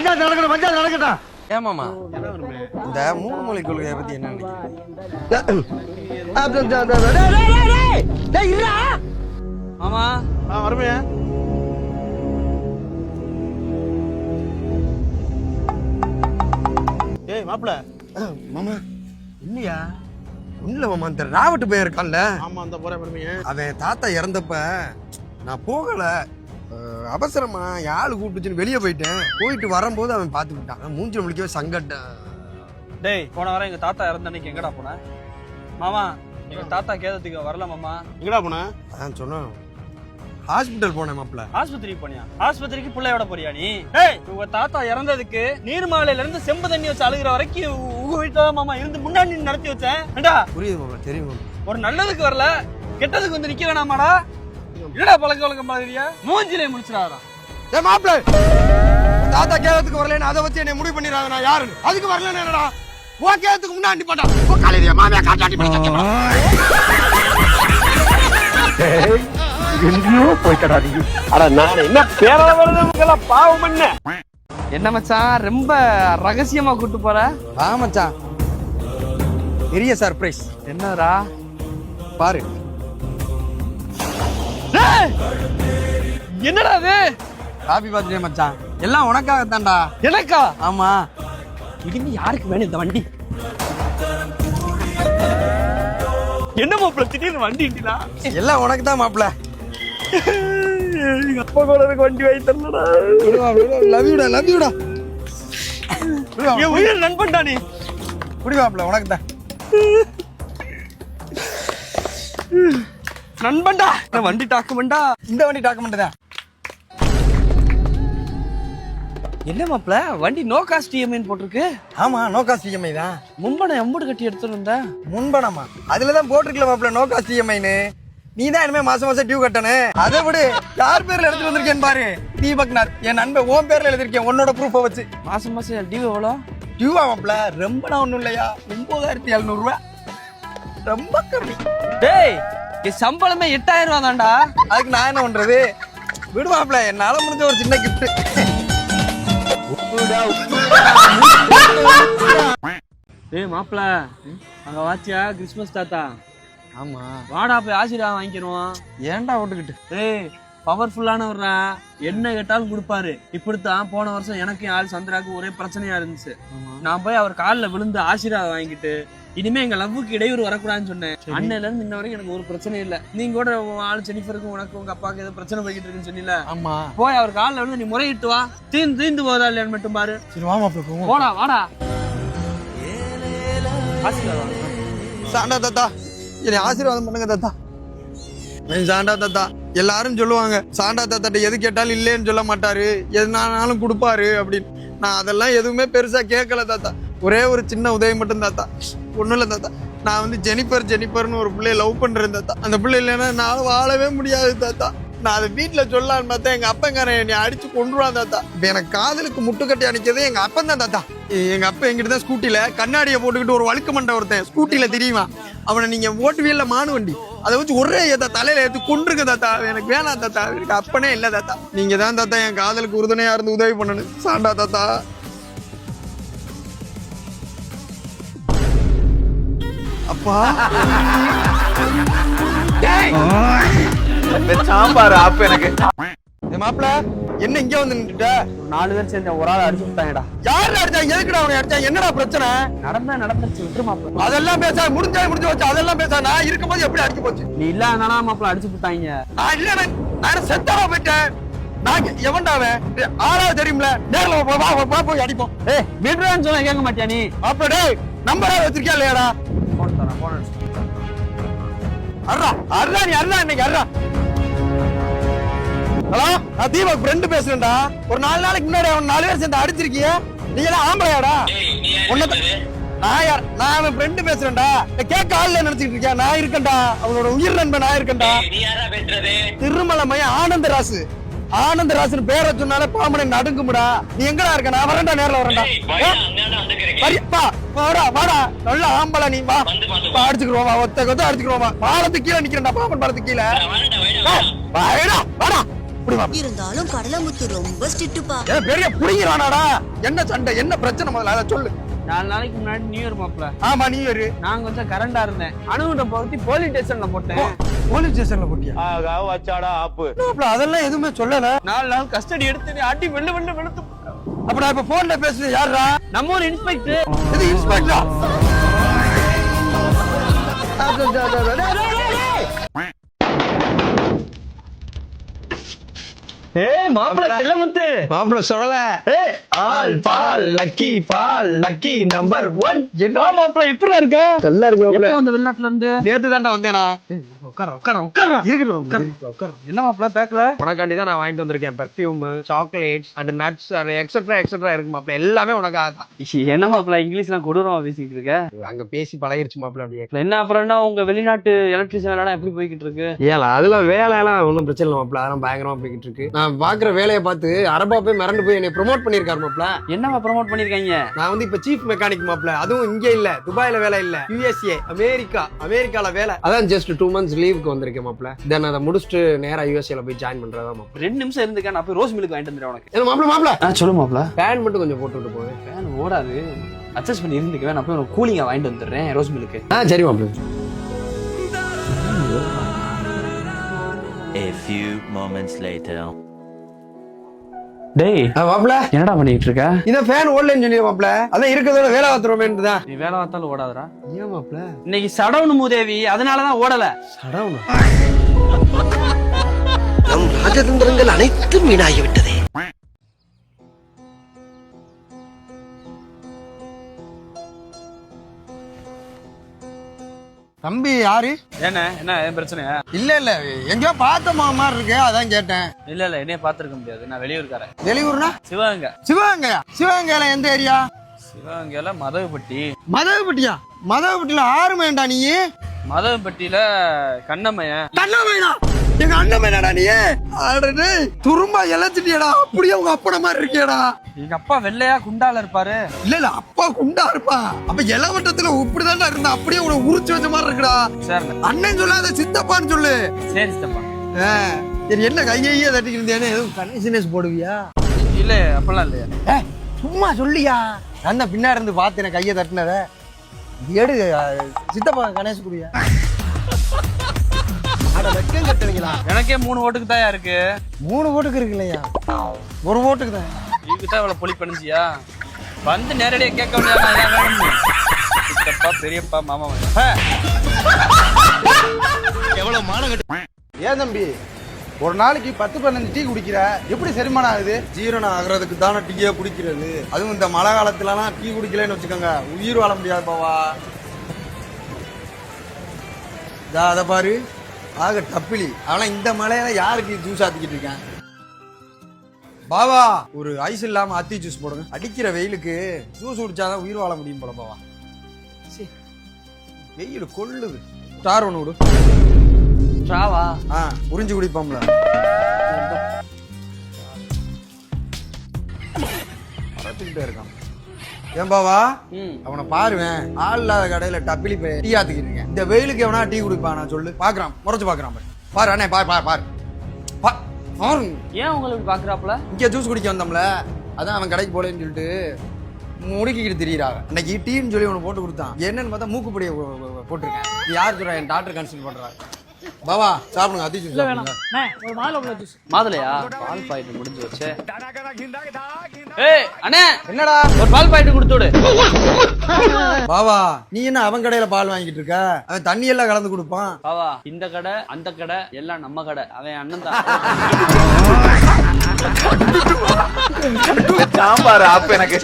பஞ்சாயத்து நடக்கணும் பஞ்சாயத்து நடக்கட்டும். ஏமாமா இந்த மூணு மொழி கொள்கையை பத்தி என்ன. மாமா. ஆ, வருமையா ஏய் மாப்பிள மாமா. இல்லையா? இல்ல மாமா இந்த ராவட்டு பையன் இருக்கான்ல. ஆமா அந்த போறேன் வருமையா அவன் தாத்தா இறந்தப்ப நான் போகல. அவசரமா ஆளு கூப்பிட்டுச்சுன்னு வெளியே போயிட்டேன். போயிட்டு வரும்போது அவன் பார்த்துக்கிட்டான். மூஞ்சி முடிக்கவே சங்கட்டம் டேய் போன வாரம் எங்க தாத்தா இறந்த அன்னைக்கு எங்கடா போன? மாமா எங்க தாத்தா கேதத்துக்கு வரல மாமா. எங்கடா போன? அதான் சொன்னேன். ஹாஸ்பிட்டல் போனேன் மாப்பிள்ள. ஆஸ்பத்திரிக்கு போனியா? ஆஸ்பத்திரிக்கு பிள்ளையோட போறியா நீ? டேய் உங்க தாத்தா இறந்ததுக்கு நீர்மாலையில இருந்து செம்பு தண்ணி வச்சு அழுகுற வரைக்கும் உங்க வீட்டுல தான் மாமா இருந்து முன்னாடி நின்னு நடத்தி வச்சேன். ஏண்டா? புரியுது மாமா தெரியும் மாமா ஒரு நல்லதுக்கு வரல கெட்டதுக்கு வந்து நிக்க வேணாமாடா? என்னடா பழக்க வழக்கம் மாதிரியா மூஞ்சிலே முடிச்சிடாதா ஏ மாப்பிள்ள தாத்தா கேரளத்துக்கு வரலன்னு அதை வச்சு என்னை முடிவு பண்ணிடுறாங்க நான் யாருன்னு. அதுக்கு வரலன்னு என்னடா? உன் கேரளத்துக்கு முன்னாடி போட்டா உன் காலையில மாமியா காட்டாட்டி பண்ணி எங்கேயோ போய்க்கடா நீ. அட நான் என்ன பாவம் பண்ண? என்ன மச்சான் ரொம்ப ரகசியமா கூட்டு போற? வா மச்சான். பெரிய சர்ப்ரைஸ் என்னடா? பாரு என்னடா அது? ஹாப்பி பர்த்டே மச்சான். எல்லாம் உனக்காக தான்டா எனக்கா? ஆமா. இனிமே யாருக்கு வேணும் இந்த வண்டி? என்ன மாப்பிள்ள திடீர்னு வண்டி இண்டினா எல்லாம் உனக்கு தான் மாப்பிள்ள எங்க அப்பா கூட எனக்கு வண்டி வாங்கி தரலடா. லவ் யூடா லவ் யூடா என் உயிர் நண்பன்டா நீ. குடி மாப்பிள்ள உனக்கு தான் நண்பன்டா. நான் வண்டி டாக்குமெண்டா? இந்த வண்டி டாக்குமெண்ட் தான் என்ன மாப்பிள? வண்டி நோ காஸ்ட் இஎம்ஐன்னு போட்டிருக்கு. ஆமா நோ காஸ்ட் இஎம்ஐ தான். முன்பணம் எம்புடு கட்டி எடுத்துட்டு வந்தா. முன்பணமா? அதுல தான் போட்டிருக்கல மாப்பிள்ள நோ காஸ்ட் இஎம்ஐன்னு நீ தான் இனிமே மாசம் மாசம் டியூ கட்டணும். அதை விடு. யார் பேர்ல எடுத்துட்டு வந்திருக்கேன் பாரு. தீபக்நாத் என் நண்பன் உன் பேர்ல எழுதிருக்கேன் உன்னோட ப்ரூஃபை வச்சு. மாசம் மாசம் டியூ எவ்வளோ? டியூவா மாப்பிள்ள ரொம்ப நான் ஒண்ணும் இல்லையா? ஒன்பதாயிரத்தி எழுநூறு ரூபாய் ரொம்ப கம்மி. டேய் என் சம்பளமே எட்டாயிரம் ரூபா தான்டா அதுக்கு நான் என்ன பண்றது? விடு மாப்பிள்ள என்னால முடிஞ்ச ஒரு சின்ன கிஃப்ட் ஏய் மாப்பிள அங்க வாச்சியா கிறிஸ்மஸ் தாத்தா? ஆமா. வாடா போய் ஆசீர்வாதம் வாங்கிக்கிறோம். ஏன்டா ஓட்டுக்கிட்டு ஏய் பவர்ஃபுல்லானவர்ரா என்ன கேட்டாலும் கொடுப்பாரு. இப்படித்தான் போன வருஷம் எனக்கு என் ஆள் சந்திராக்கு ஒரே பிரச்சனையா இருந்துச்சு. நான் போய் அவர் காலில் விழுந்து ஆசீர்வாதம் வாங்கிட்டு இனிமே எங்க லவ்வுக்கு இடையூறு வரக்கூடாதுன்னு சொன்னேன். அன்னையில இருந்து இன்ன வரைக்கும் எனக்கு ஒரு பிரச்சனை இல்ல. நீங்க கூட ஆள் ஜெனிஃபருக்கும் உனக்கு உங்க அப்பாவுக்கு ஏதோ பிரச்சனை போய்கிட்டு இருக்குன்னு சொன்னீல ஆமா. போய் அவர் காலில் விழுந்து நீ முறையிட்டு வா. தீந்து தீந்து போதா இல்லையான்னு மட்டும் பாரு. சரி வா மாப்பிள்ள போவோம். போடா வாடா. சாண்டா தாத்தா என்னை ஆசீர்வாதம் பண்ணுங்க தாத்தா. சாண்டா தாத்தா எல்லாரும் சொல்லுவாங்க சாண்டா தாத்தாட்ட எது கேட்டாலும் இல்லைன்னு சொல்ல மாட்டாரு. எதுனாலும் கொடுப்பாரு அப்படின்னு. நான் அதெல்லாம் எதுவுமே பெருசா கேட்கல தாத்தா. ஒரே ஒரு சின்ன உதவி மட்டும் தாத்தா. ஒன்றும் இல்லை தாத்தா. நான் வந்து ஜெனிஃபர் ஜெனிஃபர்னு ஒரு பிள்ளைய லவ் பண்ணுறேன் தாத்தா. அந்த பிள்ளை இல்லைன்னா நான் வாழவே முடியாது தாத்தா. நான் அதை வீட்டில் சொல்லலான்னு பார்த்தா எங்கள் அப்பங்காரன் என்னை அடித்து கொண்டுருவான் தாத்தா. இப்போ எனக்கு காதலுக்கு முட்டுக்கட்டி அடிச்சதே எங்கள் அப்பன் தான் தாத்தா. எங்கள் அப்பா எங்கிட்ட தான் ஸ்கூட்டியில் கண்ணாடியை போட்டுக்கிட்டு ஒரு வழுக்கு மண்டை ஒருத்தன் ஸ்கூட்டியில் தெரியுமா அவனை நீங்க ஓட்டுவியல்ல மானு வண்டி. அதை வச்சு ஒரே ஏதா தலையில எடுத்து கொண்டிருக்க தாத்தா. எனக்கு வேணாம் தாத்தா. எனக்கு அப்பனே இல்லை தாத்தா. நீங்கள் தான் தாத்தா என் காதலுக்கு உறுதுணையாக இருந்து உதவி பண்ணணும். சாண்டா தாத்தா. அப்பா. சாம்பார் ஆப்பு எனக்கு. என் மாப்பிள என்ன இங்க வந்து நின்றுட்ட நாலு பேர் சேர்ந்து ஒரு ஆள் அடிச்சு விட்டாங்கடா. யாரு அடிச்சா? எதுக்குடா அவனை அடிச்சா? என்னடா பிரச்சனை? நடந்தா நடந்துச்சு மாப்பிள. அதெல்லாம் பேச முடிஞ்சா முடிஞ்சு வச்சு அதெல்லாம் பேச நான் இருக்கும்போது எப்படி அடிச்சு போச்சு? நீ இல்லாதனால மாப்பிள அடிச்சு விட்டாங்க. நான் இல்ல நான் செத்தாவா போயிட்டேன். நான் எவன்டா அவன்? டேய், ஆளாவது தெரியும்ல. நேர்ல வா, போய் அடிப்போம். ஏய் விடுறான்னு சொன்னா கேட்க மாட்டியா நீ? அப்ப டேய் நம்பரா வச்சிருக்கியா இல்லையாடா? அர்ரா அர்ரா நீ அர்ரா இன்னைக்கு அர்ரா. ஹலோ நான் தீபக் ஃப்ரெண்டு பேசுறேன்டா. ஒரு நாலு நாளைக்கு முன்னாடி அவன் நாலு பேர் சேர்ந்து அடிச்சிருக்கிய. நீங்க எல்லாம் ஆம்பளையாடா? உன்னை நான் யார்? நான் அவன் ஃப்ரெண்டு பேசுறேன்டா. கேட்க ஆள்ல நினைச்சிட்டு இருக்கியா நான் இருக்கேன்டா. அவனோட உயிர் நண்பன் நான் இருக்கேன்டா. திருமலை மையம் ஆனந்தராசு. ஆனந்தராசன் பேரை சொன்னாலே பாம்பனை நடுங்குமுடா. நீ எங்கடா இருக்க? நான் வரேன்டா நேர்ல வரேன்டா? வரிப்பா வாடா வாடா நல்ல ஆம்பளை நீ வா வா, அடிச்சுக்கிறோம் வா ஒத்த கொத்த அடிச்சுக்கிறோம் வா பாலத்துக்கு கீழே நிக்கிறேன்டா பாம்பன் பாலத்துக்கு கீழே வாடா வாடா இருந்தாலும் கடலமுத்து ரொம்ப ஸ்ட்ரிக்ட்டுப்பா ஏன் பெரிய புடிங்கிறானாடா என்ன சண்டை என்ன பிரச்சனை முதல்ல அதை சொல்லு நாலு நாளைக்கு முன்னாடி நியூ இயர் மாப்ள ஆமா நீ ஒரு நான் கொஞ்சம் கரண்டா இருந்தேன் அணுகுண்ட பகுதி போலீஸ் ஸ்டேஷன்ல போட்டேன் போலீஸ் ஸ்டேஷன்ல போட்டியா ஆகா வச்சாடா ஆப்பு அதெல்லாம் எதுவுமே சொல்லல நாலு நாள் கஸ்டடி எடுத்து அடி வெள்ளு வெள்ளு வெளுத்து அப்ப நான் இப்ப போன்ல பேசுறது யாருடா நம்ம ஒரு இன்ஸ்பெக்டர் இது இன்ஸ்பெக்டரா ஏய் மாப்பிள செல்லமுத்து. சொல்லல. ஏய் all ball lucky ball lucky number one. என்ன மாப்பிள எப்படி இருக்க? நல்லா இருக்கு மாப்பிள. அந்த வெளிநாட்டுல இருந்து நேத்து தான்டா வந்தேனா. உட்கார உட்கார உட்கார. உட்காரு. என்ன மாப்ள பேக்கல? உனக்காண்டி தான் நான் வாங்கிட்டு வந்திருக்கேன் perfume chocolates and nuts and etcetera etcetera இருக்கு எல்லாமே உனக்காக தான். என்ன மாப்ள இங்கிலீஷ்லாம் கொடூரமா பேசிக்கிட்டு இருக்க? அங்க பேசி பழகிருச்சு மாப்பிள அப்படியே. என்ன அப்புறம் என்ன உங்க வெளிநாட்டு எலக்ட்ரிஷியன் வேலை எப்படி போய்கிட்டு இருக்கு? ஏல அதெல்லாம் வேலையெல்லாம் ஒன்றும் பிரச்சனை இல்லை மாப்பிள. அதெல்லாம் பயங்கரமா போய்கிட்டு இருக்கு. நான் பாக்குற வேலையை பார்த்து அரபா போய் மிரண்டு போய் என்னை ப்ரொமோட் பண்ணியிருக்காரு மாப்பிள என்னவா ப்ரோமோட் பண்ணிருக்காங்க நான் வந்து இப்ப சீஃப் மெக்கானிக் மாப்பிள அதுவும் இங்க இல்ல துபாயில வேலை இல்ல. யுஎஸ்ஏ அமெரிக்கா அமெரிக்கால வேலை. அதான் ஜஸ்ட் டூ மந்த்ஸ் லீவுக்கு வந்திருக்கேன் மாப்பிள தென் அதை முடிச்சுட்டு நேரா யூஎஸ்ஏல போய் ஜாயின் பண்றதா மாப்பிள ரெண்டு நிமிஷம் இருந்துக்க நான் போய் ரோஸ் மில்க் வாங்கிட்டு வந்துடுறேன் உனக்கு. ஏன்னா மாப்பிள மாப்பிள ஆ சொல்லு மாப்ள. ஃபேன் மட்டும் கொஞ்சம் போட்டு விட்டு போவேன். ஃபேன் ஓடாது. அட்ஜஸ்ட் பண்ணி இருந்துக்குவேன் நான் போய் உனக்கு கூலிங்கா வாங்கிட்டு வந்துடுறேன் ரோஸ் மில்க்கு ஆ சரி மாப்பிள A few moments later. டேய் ஆ, மாப்பிள என்னடா பண்ணிட்டு இருக்க? இந்த ஃபேன் ஓடலன்னு சொல்லி மாப்பிள அதான் இருக்கிறதோட வேலை தான் நீ வேலை பார்த்தாலும் ஓடாதடா. ஏன் மாப்பிள இன்னைக்கு சடவுன் மூதேவி அதனாலதான் ஓடல. சடவுனா? நம் ராஜதந்திரங்கள் அனைத்தும் வீணாகிவிட்டதே. தம்பி யாரு? என்ன என்ன என் பிரச்சனையா? இல்ல இல்ல. எங்கேயோ பார்த்த மாதிரி இருக்கு அதான் கேட்டேன். இல்ல இல்ல என்னைய பாத்துருக்க முடியாது. நான் வெளியூர்காரன். வெளியூர்னா? சிவகங்கை. சிவகங்கையா? சிவகங்கையில எந்த ஏரியா? சிவகங்கையில மதகுப்பட்டி. மதகுப்பட்டியா? மதகுப்பட்டியில ஆறுமேண்டா நீ? மதகுப்பட்டியில கண்ணம்மையன் கண்ணமைனா எங்க அண்ணமைனாடா நீ? அடடே துரும்பா இழைச்சிட்டியடா. அப்படியே உங்க அப்பட மாதிரி இருக்கியடா. எங்க அப்பா வெள்ளையா குண்டால இருப்பாரு. இல்ல இல்ல அப்பா குண்டா இருப்பா. அப்ப இளவட்டத்துல இப்படிதான்டா இருந்தா அப்படியே உன உரிச்சு வச்ச மாதிரி இருக்குடா. சரி. அண்ணன் சொல்லாத சித்தப்பான்னு சொல்லு. சரி சித்தப்பா. சரி என்ன கையையே தட்டிக்கிட்டு எதுவும் கனெக்ஷனஸ் போடுவியா? இல்ல அப்பெல்லாம் இல்லையா. சும்மா சொல்லியா? நான் தான் பின்னாடி இருந்து பார்த்தேன் கையை தட்டினத. எடு சித்தப்பா கணேஷ் குடியா எனக்கே மூணு ஓட்டுக்கு தான் இருக்கு. மூணு ஓட்டுக்கு இருக்கு இல்லையா ஒரு ஓட்டுக்கு தான். இதுக்கு தான் இவ்வளவு பொலி பண்ணிச்சியா வந்து நேரடியா கேட்க முடியாது சித்தப்பா பெரியப்பா மாமா ஹே, ஏன் தம்பி? ஒரு நாளைக்கு பத்து பதினஞ்சு டீ குடிக்கிற? எப்படி செரிமானம் ஆகுது? ஜீரணம் ஆகுறதுக்கு தானே டீயே குடிக்கிறது. அதுவும் இந்த மழை காலத்துலலாம் டீ குடிக்கலன்னு வச்சுக்கோங்க. உயிர் வாழ முடியாது பாவா. இதா அதை பாரு. ஆக டப்பிலி. ஆனா இந்த மழையில யாருக்கு ஜூஸ் ஆத்திக்கிட்டு இருக்கேன் பாவா ஒரு ஐஸ் இல்லாம அத்தி ஜூஸ் போடுங்க. அடிக்கிற வெயிலுக்கு ஜூஸ் குடிச்சாதான் உயிர் வாழ முடியும் போல பாவா வெயில் கொள்ளுது. ஸ்டார் ஒன்று விடு ஸ்ட்ராவா ஆ உறிஞ்சு குடிப்போம்ல. வளர்த்துக்கிட்டே இருக்கான். ஏன் பாவா ம். அவனை பாருவேன். ஆள் இல்லாத கடையில டப்பிலி போய் டீ ஆத்திக்கிட்டு இந்த வெயிலுக்கு எவனா டீ குடிப்பான் சொல்லு. பாக்குறான். முறைச்சு பாக்குறான் பாரு. பாரு அண்ணே பாரு பாரு பாரு. பாரு. ஏன் உங்களை இப்படி பாக்குறாப்புல? இங்க ஜூஸ் குடிக்க வந்தோம்ல. அதான் அவன் கடைக்கு போலேன்னு சொல்லிட்டு முடுக்கிக்கிட்டு திரியிறாங்க. இன்னைக்கு டீன்னு சொல்லி உனக்கு போட்டு கொடுத்தான். என்னன்னு பார்த்தா மூக்குப்படியை போட்டிருக்கேன். யார் சொல்றா? என் டாக்டர் கன்சல்ட் பண்றாரு. பாவா சாப்பிடுங்க அத்தி ஜூஸ் சாப்பிடுங்க. மாதுளையா? பால் பாக்கெட் முடிஞ்சு வச்சு. ஏய் அண்ணே! என்னடா? ஒரு பால் பாக்கெட் கொடுத்து விடு. பாவா நீ என்ன அவன் கடையில பால் வாங்கிட்டு இருக்க? அவன் தண்ணி எல்லாம் கலந்து கொடுப்பான். பாவா இந்த கடை அந்த கடை எல்லாம் நம்ம கடை. அவன் அண்ணன் தான். சாம்பார் ஆப் எனக்கு.